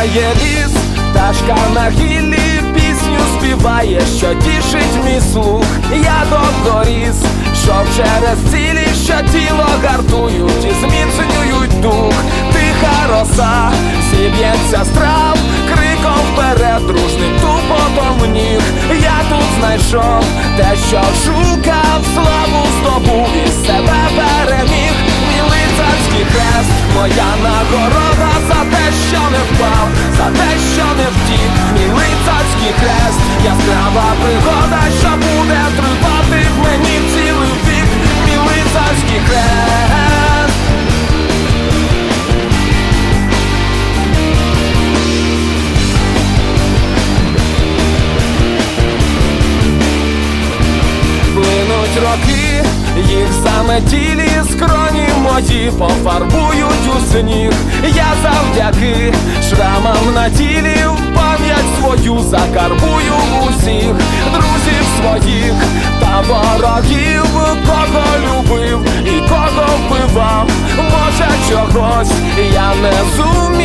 Зеленіє ліс, пташка на гіллі пісню співає, що тішить мій слух. Я довго ріс, щоб через цілі, що тіло гартують і зміцнюють дух. Тиха роса, зіб'ється страв, криком вперед, дружним тупотом ніг. Я тут знайшов те, що шукав, славу здобув і себе переміг. Мій лицарський хрест, моя нагорода яскрава пригода, що буде тривати в мені цілий вік, мій лицарський хрест. Плинуть роки, їх заметілі скроні мої пофарбують у сніг. Я завдяки шрамам на тілі свою закарбую усіх друзів своїх та ворогів, кого любив і кого вбивав. Може чогось я не зумів,